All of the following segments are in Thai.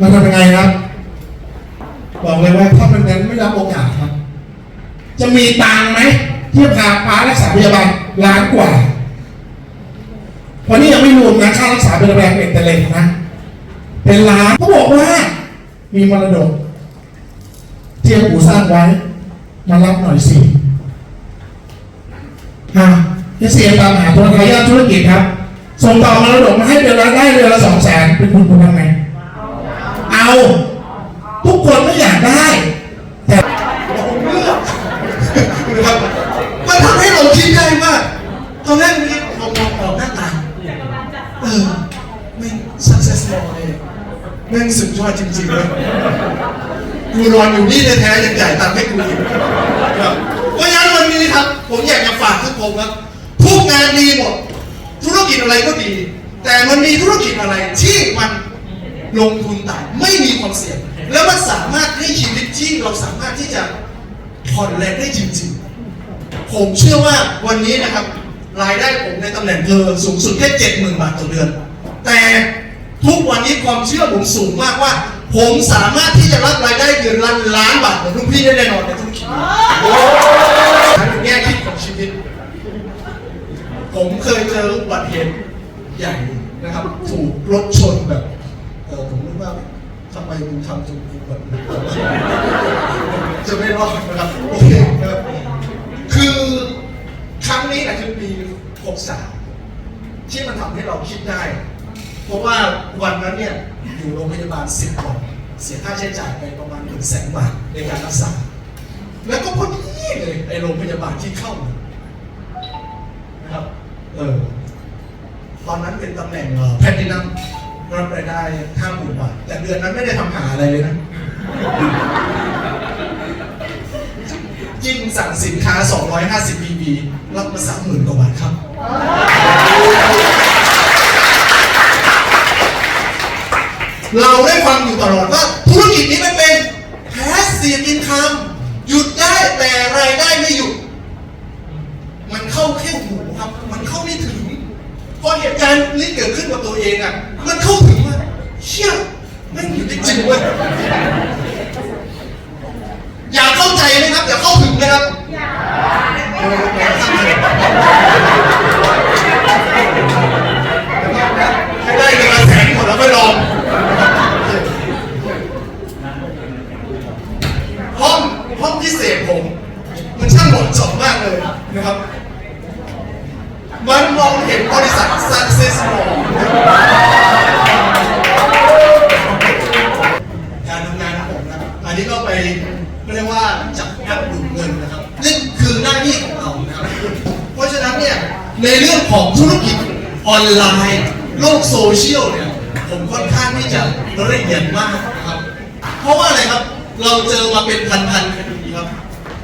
มันทำยังไงครับ บอกเลยว่าถ้ามันนั้นไม่รับโอกาสครับ จะมีตังไหมที่จะพาป้ารักษาพยาบาลล้านกว่าวันนี้ยังไม่รวมนะค่ารักษาพยาบาลเป็นแต่เล็กนะ เป็นล้านเขาบอกว่า มีมรดก เที่ปู่สร้างไว้ มารับหน่อยสิฮะที่เสียตามหาตัวทายาทธุรกิจครับ ส่งต่อมรดกมาให้เดือนละได้เดือนละสองแสนเป็นคุณคุณทำไง เอาทุกคนไม่อยากได้แต่ผมเลือกนะครับมันทำให้เราคิดได้ว่าตอนแรกนี่เรามองออกหน้าตาเออไม่ success มองเลยแม่งสุดยอดจริงๆเลยกูนอนอยู่นี่แท้ๆยังจ่ายตังค์ให้กูอีกครับเพราะฉะนั้นวันนี้ครับ ผมอยากจะฝากทุกคนครับทุกงานดีหมดธุรกิจอะไรก็ดี แต่มันมีธุรกิจอะไรที่มัน ลงทุนต่ำไม่มีความเสี่ยง แล้วมันสามารถให้ชีวิตที่เราสามารถที่จะผ่อนแรงได้จริงๆ ผมเชื่อว่าวันนี้นะครับรายได้ผมในตำแหน่งเพอสูงสุดแค่เจ็ดหมื่นบาทต่อเดือน แต่ทุกวันนี้ความเชื่อผมสูงมากว่า ผมสามารถที่จะรับรายได้เดือนละล้านบาทเหมือนลูกพี่ได้แน่นอนในธุรกิจนี้ทั้งแง่คิดของชีวิต ผมเคยเจออุบัติเหตุใหญ่นะครับ ถูกรถชนแบบ เออผมนึกว่าทำไมมึงทำจนกูแบบนี้จะไม่รอดนะครับโอเคครับคือครั้งนี้แหละคือปี 63 ที่มันทำให้เราคิดได้ เพราะว่าวันนั้นเนี่ยอยู่โรงพยาบาล10วันเสียค่าใช้จ่ายไปประมาณ1แสนบาทในการรักษา แล้วก็พอดีเลยไอโรงพยาบาลที่เข้านะครับเออตอนนั้นเป็นตำแหน่งแพลตินัม รับรายได้ห้าหมื่นบาทแต่เดือนนั้นไม่ได้ทำหาอะไรเลยนะยิ่งสั่งสินค้า 250 BB รับมา30,000กว่าบาทครับ เราได้ฟังอยู่ตลอดว่าธุรกิจนี้มันเป็น passive income หยุดได้แต่รายได้ไม่หยุด มันเข้าแค่หูครับ มันเข้าไม่ถึง พอเหตุการณ์นี้เกิดขึ้นกับตัวเองอะ มันเข้าถึงว่าเชี่ยไม่งอยู่ได้จริงเว้ยอย่าเข้าใจนะครับอย่าเข้าถึงนะครับ ออนไลน์ โลกโซเชียลเนี่ย ผมค่อนข้างที่จะละเอียดมากนะครับ เพราะว่าอะไรครับ เราเจอมาเป็นพันๆคดีครับ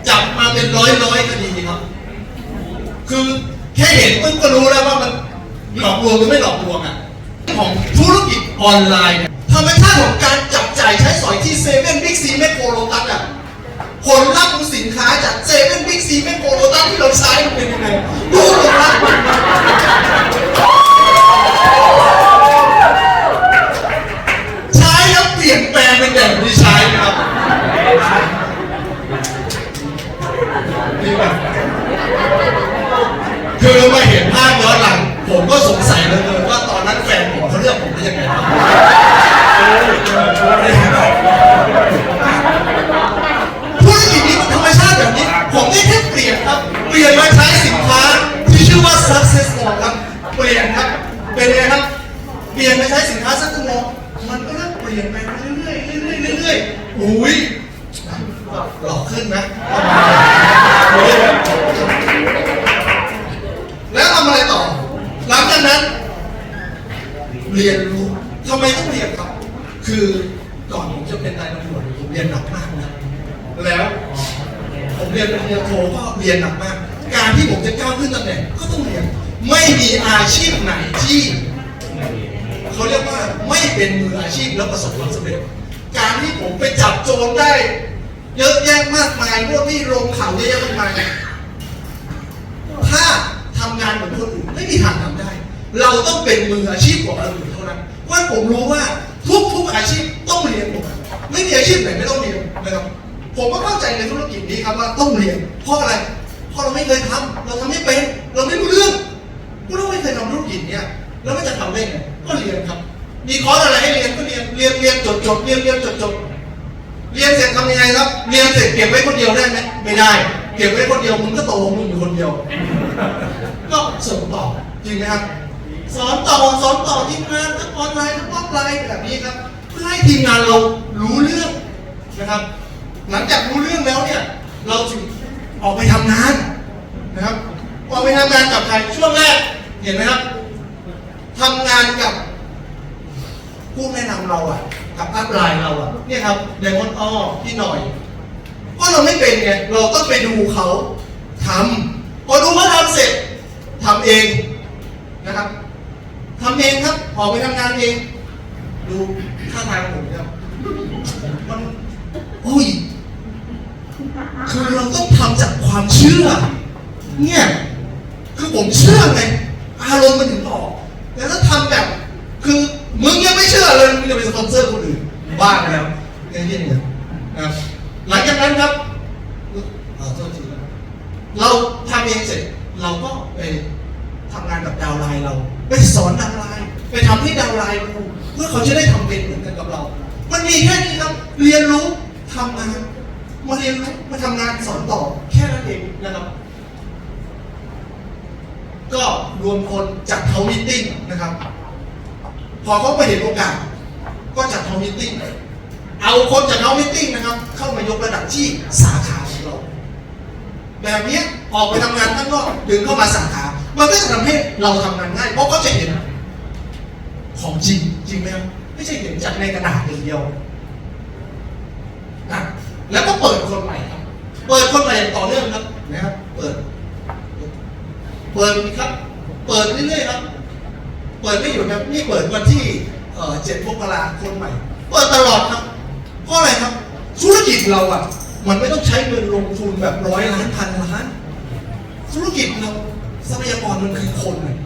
จับมาเป็นร้อยร้อยๆคดีครับ คือแค่เห็นปุ๊บก็รู้แล้วว่ามันหลอกลวงหรือไม่หลอกลวงอะของธุรกิจออนไลน์เนี่ยธรรมชาติของการจับจ่ายใช้สอยที่เซเว่นบิ๊กซีแมคโครโลตัสอะผลลัพธ์ของสินค้าจากเซเว่นบิ๊กซีแมคโครโลตัสที่เราใช้มันเป็นยังไงดูหมดละ ยนแปลงเป็นแบบที่ใช้นะครับนี่แบบคือมาเห็นภาพย้อนหลัง ผมก็สงสัยเลยว่าตอนนั้นแฟนผมเขาเลือกผมได้ยังไง ผมไปจับโจรได้ เยอะแยะมากมายพวกที่ลงเขาเยอะแยะมากมายถ้าทำงานเหมือนคนอื่นไม่มีทางทำได้ เราต้องเป็นมืออาชีพของคนอื่นเท่านั้นว่าผมรู้ว่าทุกทุกอาชีพต้องเรียนหมดไม่มีอาชีพไหนไม่ต้องเรียนนะครับผมก็เข้าใจในธุรกิจนี้ครับว่าต้องเรียนเพราะอะไรเพราะเราไม่เคยทำเราทำไม่เป็นเราไม่รู้เรื่องพวกเราไม่เคยทำธุรกิจเนี่ยแล้วมันจะทำได้ไงก็เรียนครับ มีคอร์สอะไรให้เรียนก็เรียนเรียนเรียนจบจบเรียนเรียนจบจบ เรียนเสร็จทำยังไงครับ เรียนเสร็จเก็บไว้คนเดียวได้ไหมไม่ได้ เก็บไว้คนเดียวมึงก็โตของมึงอยู่คนเดียว ก็ส่งต่อจริงไหมครับสอนต่อสอนต่อทีมงานทั้งออนไลน์ทั้งออฟไลน์แบบนี้ครับเพื่อให้ทีมงานเรารู้เรื่องนะครับ หลังจากรู้เรื่องแล้วเนี่ยเราจึงออกไปทำงานนะครับออกไปทำงานกับใครช่วงแรกเห็นไหมครับทำงานกับผู้แนะนำเราอะ กับอัพไลน์เราอะเนี่ยครับเดมอนอ้อพี่หน่อยเพราะเราไม่เป็นไงเราต้องไปดูเขาทำพอดูเขาทำเสร็จทำเองนะครับทำเองครับออกไปทำงานเอง ดูท่าทางผมเนี่ยมันโอ้ยคือเราต้องทำจากความเชื่อ เนี่ยคือผมเชื่อไงอารมณ์มันถึงออกแต่ถ้าทำแบบคือ มึงยังไม่เชื่อเลยมึงจะไปสปอนเซอร์คนอื่นบ้าแล้วเนี่ยเนี่ยเนี่ยนะหลังจากนั้นครับเออโทษทีเราทำเองเสร็จเราก็ไปทำงานกับดาวไลน์เรา ไปสอนดาวไลน์ไปทำให้ดาวไลน์ดูเพื่อเขาจะได้ทำเป็นเหมือนกันกับเรา มันมีแค่นี้ครับเรียนรู้ทำงานมาเรียนรู้มาทำงานสอนต่อแค่นั้นเองนะครับ ก็รวมคนจัดเทามิทติ้งนะครับ พอเขาไปเห็นโอกาส ก็จัดทามิทติ้งเอาคนจากทามิทติ้งนะครับ เข้ามายกระดับที่สาขาของเรา แบบนี้ออกไปทำงานข้างนอกดึงเข้ามาสาขา มันก็จะทำให้เราทำงานง่าย เพราะเขาจะเห็นของจริงจริงไหมครับไม่ใช่เห็นจากในกระดาษอย่างเดียวนะแล้วก็เปิดคนใหม่ครับ เปิดคนใหม่อย่างต่อเนื่องครับนะครับ เปิด เปิดครับ เปิดเรื่อยๆครับ เปิดไม่หยุดครับนี่เปิดวันที่เจ็ดมกราคนใหม่ เปิดตลอดครับ เพราะอะไรครับ ธุรกิจเราอะ มันไม่ต้องใช้เงินลงทุนแบบร้อยล้านพันล้าน ธุรกิจเราทรัพยากรมันคือคนน่ะ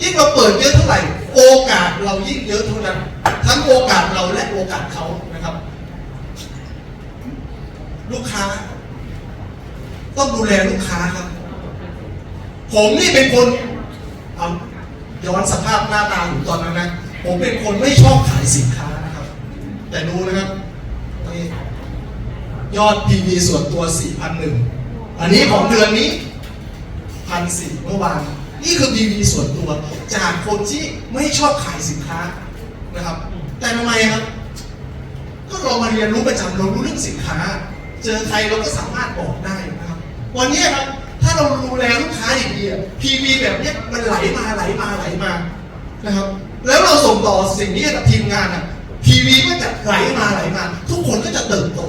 ยิ่งเราเปิดเยอะเท่าไหร่ โอกาสเรายิ่งเยอะเท่านั้น ทั้งโอกาสเราและโอกาสเขานะครับ ลูกค้า ต้องดูแลลูกค้าครับ ผมนี่เป็นคนเอา ย้อนสภาพหน้าตาอยู่ตอนนั้นนะ ผมเป็นคนไม่ชอบขายสินค้านะครับ แต่ดูนะครับ ยอด PV ส่วนตัว 4,001 อันนี้ของเดือนนี้1,400เมื่อวานนี่คือ PV ส่วนตัว จากคนที่ไม่ชอบขายสินค้านะครับ แต่ทำไมครับ ก็เรามาเรียนรู้ประจำเรารู้เรื่องสินค้า เจอใครเราก็สามารถบอกได้นะครับ วันนี้ครับ ถ้าเราดูแลลูกค้าอย่างดีอะ PV แบบเนี้ยมันไหลมาไหลมาไหลมานะครับ แล้วเราส่งต่อสิ่งนี้กับทีมงานอะ PV ก็จะไหลมาไหลมา ทุกคนก็จะเติบโต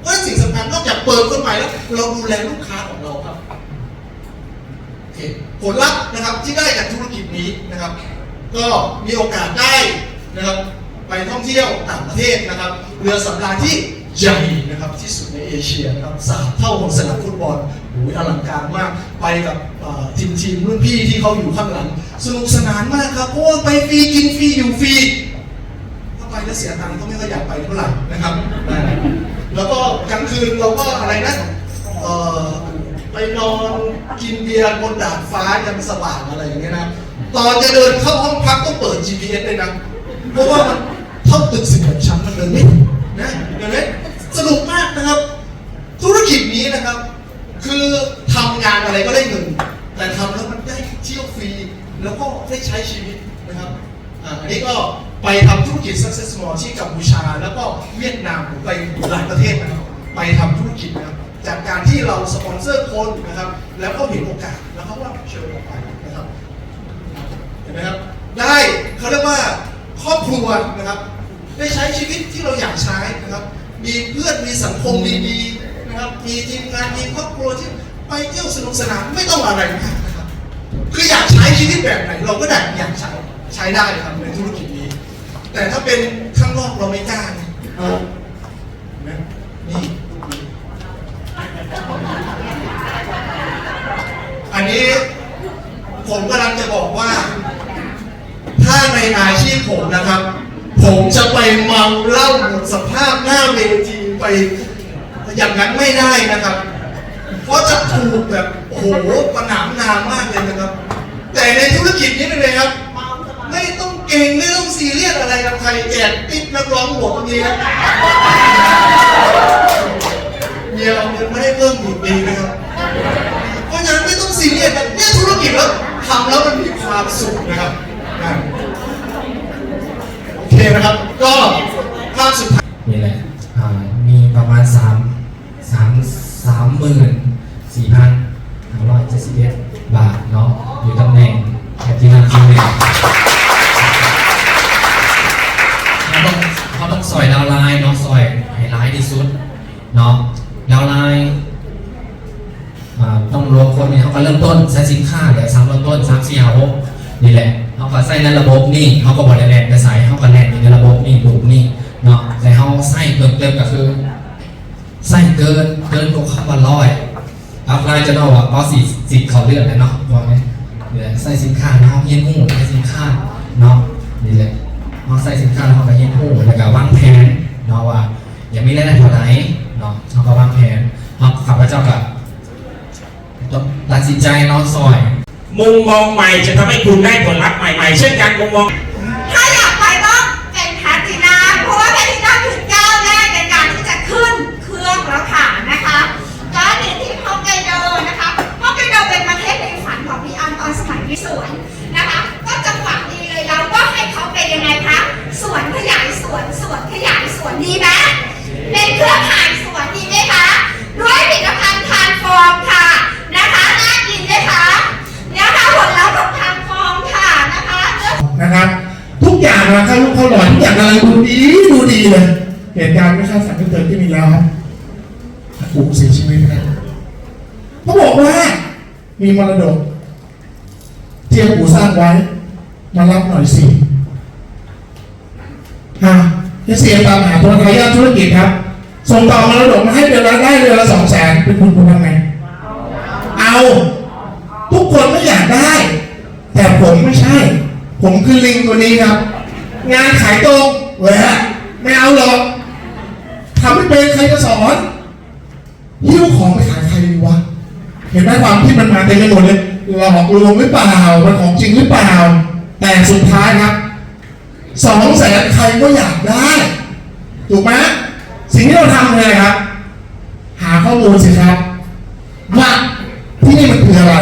เพราะสิ่งสำคัญนอกจากเปิดคนใหม่แล้ว เราดูแลลูกค้าของเราครับโอเคผลลัพธ์นะครับที่ได้จากธุรกิจนี้นะครับ ก็มีโอกาสได้นะครับไปท่องเที่ยวต่างประเทศนะครับ เรือสำราญที่ใหญ่นะครับที่สุดในเอเชียนะครับสามเท่าของสนามฟุตบอล อลังการมาก ไปกับทีมทีมรุ่นพี่ที่เขาอยู่ข้างหลัง สนุกสนานมากครับเพราะว่าไปฟรีกินฟรีอยู่ฟรีถ้าไปแล้วเสียตังค์ก็ไม่ค่อยอยากไปเท่าไหร่นะครับ แล้วก็กลางคืนเราก็อะไรนะไปนอนกินเบียร์บนดาดฟ้ายันสว่างอะไรอย่างเงี้ยนะตอนจะเดินเข้าห้องพักต้องเปิด GPS เลยนะเพราะว่ามันเท่าตึกสิบหกชั้นมันเดินไม่นะเห็นไหมสนุกมากนะครับ ธุรกิจนี้นะครับ คือทำงานอะไรก็ได้เงิน แต่ทำแล้วมันได้เที่ยวฟรี แล้วก็ได้ใช้ชีวิตนะครับอ่าอันนี้ก็ไปทำธุรกิจ Success Mall ที่กัมพูชา แล้วก็เวียดนามผมไปหลายประเทศนะครับไปทำธุรกิจนะครับจากการที่เราสปอนเซอร์คนนะครับ แล้วก็เห็นโอกาสแล้วเขาว่าเชิญออกไปนะครับเห็นไหมครับได้เขาเรียกว่าครอบครัวนะครับ ได้ใช้ชีวิตที่เราอยากใช้นะครับ มีเพื่อนมีสังคมดีๆ นะครับมีทีมงานมีครอบครัวที่ไปเที่ยวสนุกสนานไม่ต้องอะไรมากนะครับคืออยากใช้ชีวิตแบบไหนเราก็ได้อยากใช้ใช้ได้ครับในธุรกิจนี้ แต่ถ้าเป็นข้างนอกเราไม่กล้าไงเออเห็นไหมนี่อันนี้ผมกำลังจะบอกว่า ถ้าในอาชีพผมนะครับผผมจะไปเมาเหล้าหมดสภาพหน้าเวทีไป อย่างนั้นไม่ได้นะครับ เพราะจะถูกแบบโอ้โหประนามนามมากเลยนะครับ แต่ในธุรกิจนี้เลยครับ ไม่ต้องเก่งไม่ต้องซีเรียสอะไรกับใครแจกติ๊บนักร้องหมดนี้ครับเมียเอาเงินมาให้เพิ่มอีกปีนะครับ เพราะฉะนั้นไม่ต้องซีเรียสนะเนี่ยธุรกิจแล้วทำแล้วมันมีความสุขนะครับโอเคนะครับ ก็ภาพสุดท้ายนี่แหละมีประมาณสาม สามสามหมื่นสี่พันห้าร้อยเจ็ดสิบเอ็ดบาทเนาะอยู่ตำแหน่งแคปตินันคิวเนเขาต้องเขาต้องซอยดาวไลน์เนาะซอยไฮไลท์ที่สุดเนาะดาวไลน์ต้องรวมคนเนี่ยเขาก็เริ่มต้นใช้สินค้าเดี๋ยวสามเริ่มต้นสามสี่ห้าหกนี่แหละเขาก็ใส่ในระบบนี่เขาก็บริแลนไปใส่เขาก็แลนอยู่ในระบบนี่ลูกนี่เนาะแต่เขาใส่เพิ่มเติมก็คือ ใส่เกินเกินกว่าคำว่าร้อยอัพไลน์จะเอาอะเพราะสีสีเขาเลือกเลยเนาะบอกไหมนี่แหละใส่สินค้าเนาะเย็นหูใส่สินค้าเนาะนี่แหละเขาใส่สินค้าเขาก็เย็นหูแล้วก็วางแผนเนาะว่าอย่ามีรายได้เท่าไหร่เนาะเขาก็วางแผนเขาข้าพระเจ้ากับตัดสินใจเนอนซอย มุมมองใหม่จะทำให้คุณได้ผลลัพธ์ใหม่ๆ เช่นกันมุมมอง มีมรดกที่อากูสร้างไว้ มารับหน่อยสิฮะเอเสียตามหาตัวทายาทธุรกิจครับ ส่งต่อมรดกมาให้เดือนละได้เดือนละสองแสนเป็นคุณคุณทำไง เอา ทุกคนไม่อยากได้ แต่ผมไม่ใช่ ผมคือลิงตัวนี้ครับ งานขายตรงเว้ยไม่เอาหรอกทำไม่เป็นใครจะสอนหิ้วของไปขาย เห็นไหมความที่มันมาเต็มไปหมดเลยหลอกลวงหรือเปล่ามันของจริงหรือเปล่า แต่สุดท้ายครับสองแสนใครก็อยากได้ ถูกไหมสิ่งที่เราทำเลยครับ หาข้อมูลสิครับว่าที่นี่มันคืออะไร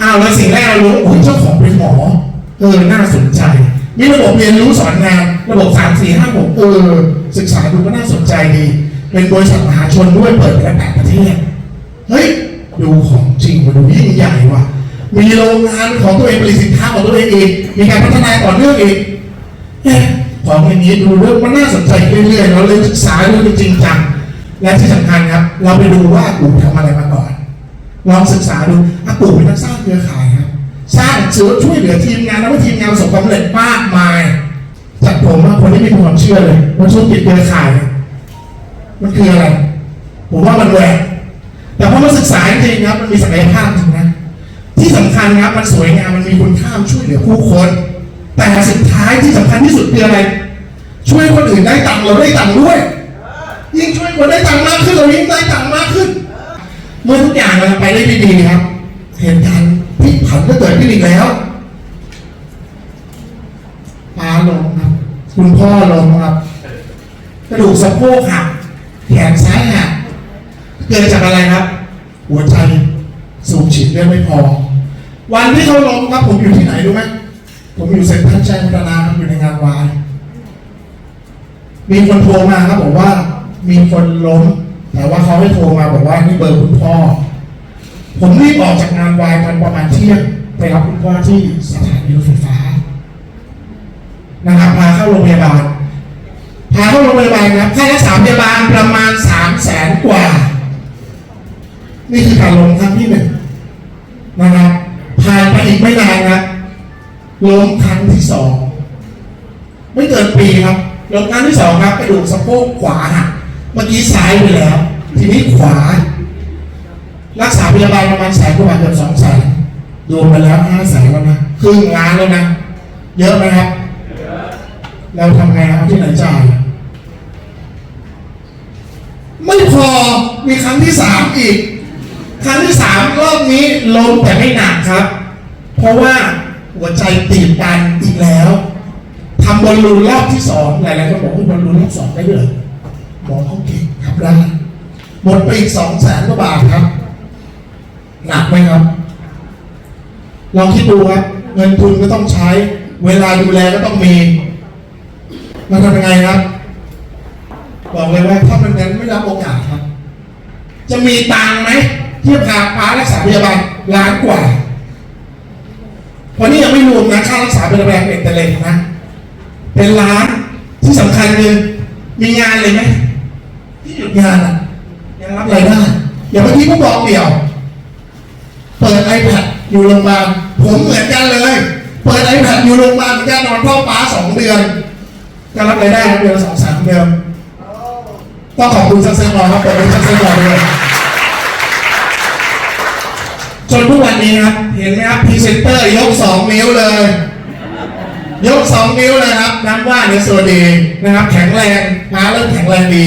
อ้าวแล้วสิ่งแรกเรารู้โอ้เจ้าของเป็นหมอเออน่าสนใจมีระบบเรียนรู้สอนงานระบบสามสี่ห้าหกเออศึกษาดูก็น่าสนใจดี เป็นบริษัทมหาชนด้วยเปิดไปแล้วแปดประเทศเฮ้ย ดูของจริงมาดูยิ่งใหญ่ว่ะ มีโรงงานของตัวเองผลิตสินค้าของตัวเองอีกมีการพัฒนาต่อเนื่องอีกเอ๊ะของอย่างนี้ดูเรื่องมันน่าสนใจเรื่อยๆเราเลยศึกษาดูจริงจังและที่สำคัญครับ เราไปดูว่าอากูทำอะไรมาก่อนลองศึกษาดูอากูเป็นนักสร้างเครือข่ายครับสร้างเสือช่วยเหลือทีมงานแล้วทีมงานประสบความสำเร็จมากมายจากผมว่าคนที่มีความเชื่อเลยว่าธุรกิจเครือข่ายนี่ยมันคืออะไร ผมว่ามันแหวก แต่พอมาศึกษาจริงครับมันมีศักยภาพจริงนะที่สำคัญครับมันสวยงามมันมีคุณค่าช่วยเหลือผู้คน แต่สุดท้ายที่สำคัญที่สุดคืออะไร ช่วยคนอื่นได้ตังค์เราได้ตังค์ด้วย ยิ่งช่วยคนได้ตังค์มากขึ้นเรายิ่งได้ตังค์มากขึ้น เมื่อทุกอย่างมันไปได้ดีๆครับเหตุการณ์พลิกผันก็เกิดขึ้นอีกแล้วป้าลงครับ คุณพ่อลงครับ กระดูกสะโพกหักแขนซ้ายหัก เกิดจากอะไรครับ หัวใจสูบฉีดเลือดไม่พอ วันที่เขาล้มครับ ผมอยู่ที่ไหนรู้ไหมผมอยู่เซ็นทรัลชัยพัฒนาครับอยู่ในงานวาย มีคนโทรมาครับบอกว่า มีคนล้ม แต่ว่าเขาให้โทรมาบอกว่านี่เบอร์คุณพ่อ ผมรีบออกจากงานวายตอนประมาณเที่ยงไปรับคุณพ่อที่สถานีรถไฟฟ้านะครับพาเข้าโรงพยาบาลพาเข้าโรงพยาบาลนะครับค่ารักษาพยาบาลประมาณสามแสนกว่า นี่คือการลงครั้งที่หนึ่งนะครับผ่านไปอีกไม่นานนะล้มครั้งที่สองไม่เกินปีครับลงครั้งที่สองครับกระดูกสะโพกขวาหักเมื่อกี้ซ้ายไปแล้ว ทีนี้ขวา รักษาพยาบาลประมาณแสนกว่าบาทเกือบสองแสนรวมไปแล้วห้าแสนแล้วนะครึ่งล้านแล้วนะ เยอะไหมครับเราทำไงเอาที่ไหนจ่ายไม่พอมีครั้งที่สามอีก ครั้งที่สามรอบนี้ลงแต่ไม่หนักครับ เพราะว่าหัวใจตีบตันอีกแล้วทำบอลลูนรอบที่สองหลายๆคนบอกว่าบอลลูนรอบสองได้ด้วยเหรอหมอเขาเก่งครับได้หมดไปอีกสองแสนกว่าบาทครับ หนักไหมครับลองคิดดูครับ เงินทุนก็ต้องใช้ เวลาดูแลก็ต้องมีเราทำยังไงครับ บอกเลยว่าถ้ามันนั้นไม่รับโอกาสครับ จะมีตังไหม ที่พาป้ารักษาพยาบาลล้านกว่าวันนี้ยังไม่รวมนะค่ารักษาพยาบาลเป็นแต่เล็กนะ เป็นล้านที่สำคัญคือมีงานเลยไหมที่หยุดงานอะยังรับรายได้อย่างเมื่อกี้ผมบอกเดี่ยว เปิด iPad อยู่โรงพยาบาลผมเหมือนกันเลย เปิด iPad อยู่โรงพยาบาลเหมือนกันนอนเฝ้าป้าสองเดือนก็รับรายได้เดือนสองสามเดือนต้องขอบคุณซักเซนรอครับเปิดเป็นซักเซนรอด้วย จนทุกวันนี้ครับ เห็นไหมครับพรีเซนเตอร์ยกสองนิ้วเลย ยกสองนิ้วเลยครับน้ำว่าเนสวัสดีนะครับ แข็งแรงม้าเริ่มแข็งแรงดี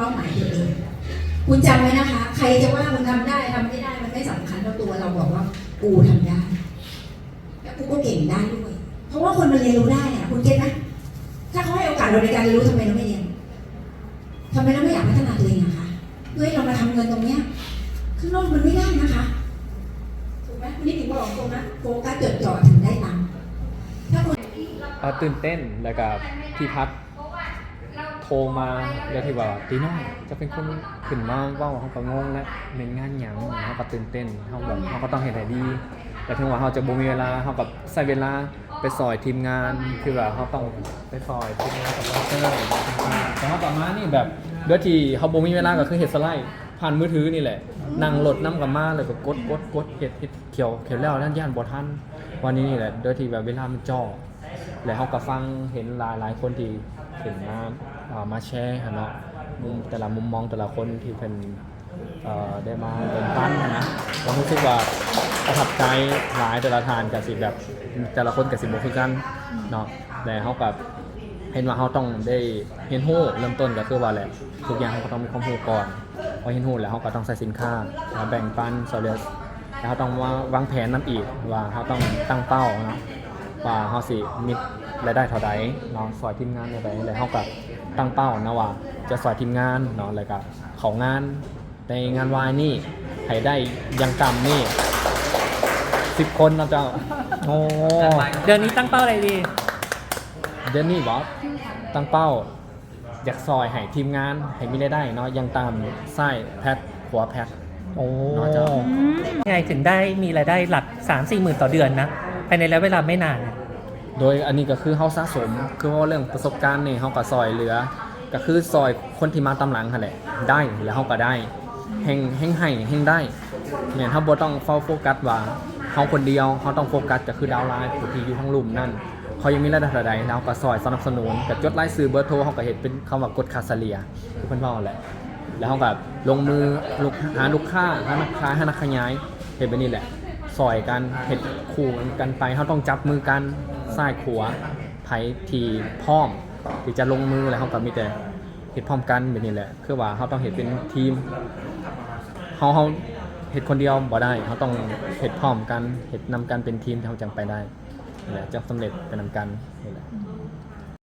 เป้าหมายตัวเอง คุณจำไว้นะคะ ใครจะว่ามันทำได้ทำไม่ได้มันไม่สำคัญเราตัวเราบอกว่ากูทำได้ แล้วกูก็เก่งได้ด้วย เพราะว่าคนมันเรียนรู้ได้อะคุณเก็ตไหมถ้าเขาให้โอกาสเราในการเรียนรู้ทำไมเราไม่เรียนทำไมเราไม่อยากพัฒนาตัวเองอะคะเพื่อให้เรามาทำเงินตรงเนี้ยข้างนอกมันไม่ได้นะคะถูกไหมคุณนี่ถึงบอกตรงนะโฟกัสจดจ่อถึงได้ตังค์ถ้าคนตื่นเต้นแล้วก็ที่พัก ว่าตีน้อยจะเป็นคนขึ้นมาว่าเขาก็งงและในงานหยังเขาก็ตื่นเต้นเขาแบบเขาก็ต้องเห็นให้ดีแต่ถึงว่าเขาจะบ่มีเวลาเขากับใส่เวลาไปซอยทีมงานคือแบบเขาต้องไปซอยทีมงานกับสปอนเซอร์แต่เขาต่อมานี่แบบเดือที่เขาบ่มีเวลาก็คือเฮ็ดสไลด์ผ่านมือถือนี่แหละนั่งรถน้ำกับมาเลยก็กดกดกดเฮ็ดเฮ็ดเขียวเขียวแล้วนั่นย่านบ่ทันวันนี้นี่แหละโดยที่แบบเวลามันจ่อแล้วเขาก็ฟังเห็นหลายหลายคนที่เห็นมา มาแชร์นเนาะมุมแต่ละมุมมองแต่ละคนที่เป็นได้มาเป็นปั้นนะเรารู้สึกว่าประทับใจหลายแต่ละทานกับสิแบบแต่ละคนกับสิบโมคือกันเนาะแต่เขากับเห็นว่าเขาต้องได้เห็นหู้เริ่มต้นก็คือว่าแหละทุกอย่างเขาต้องมีความรู้ก่อนพอเห็นหู้แล้วเขาก็ต้องใส่สินค้าแบ่งปันโซเลียสแล้วเขาต้องมาวางแผนนํอีกว่าเขาต้องตั้งเป้าเนาะว่าเขาสิมีรายได้เท่าใดเนาะสอยทีมงานในใดแล้วเขาก็ ตั้งเป้านะว่าจะสอยทีมงานเนาะแล้วก็เขางานในงานวายนี่ให้ได้อยังกรรมนี่สิบคนนะเจ้าโอ้เดือนนี้ตั้งเป้าอะไรดีเดนนี่บอสตั้งเป้า อยากซอยให้ทีมงานให้มีรายได้เนาะอยังตามไส้แพทขวาแพทโอ้เนาะเจ้ายังไงถึงได้มีรายได้หลัก 3 4 หมื่นต่อเดือนนะภายในระยะเวลาไม่นาน โดยอันนี้ก็คือเฮาสะสม คือว่าเรื่องประสบการณ์นี่เฮาก็ซอยเหลือ ก็คือซอยคนที่มาตำหลังหั่นแหละได้แล้วเฮาก็ได้แห่งแห่งให้แห่งได้แม่นเฮาบ่ต้องเฝ้าโฟกัสว่าเฮาคนเดียวเฮาต้องโฟกัสก็คือดาวไลน์ผู้ที่อยู่ทั้งลุ่มนั่นเขายังมีรายได้เท่าใดแล้วก็ซอยสนับสนุนก็จดรายชื่อเบอร์โทรเฮาก็เฮ็ดเป็นคำว่ากดคาสเลียที่เพิ่นเว้าแหละ แล้วเฮาก็ลงมือลูกหาลูกค้าหานักค้าหานักขยายเฮ็ดแบบนี้แหละซอยกันเห็ดคู่กันไปเขาต้องจับมือกัน ซ้ายขวาไผทีพร้อมที่จะลงมือแล้วเขาก็มีแต่เห็ดพร้อมกันแบบนี้แหละ คือว่าเขาต้องเห็ดเป็นทีมเขาเขาเห็ดคนเดียวบ่ได้เขาต้องเห็ดพร้อมกันเห็ดนำกันเป็นทีมที่เขาจังไปได้นี่แหละจะสำเร็จไปนำกันนี่แหละ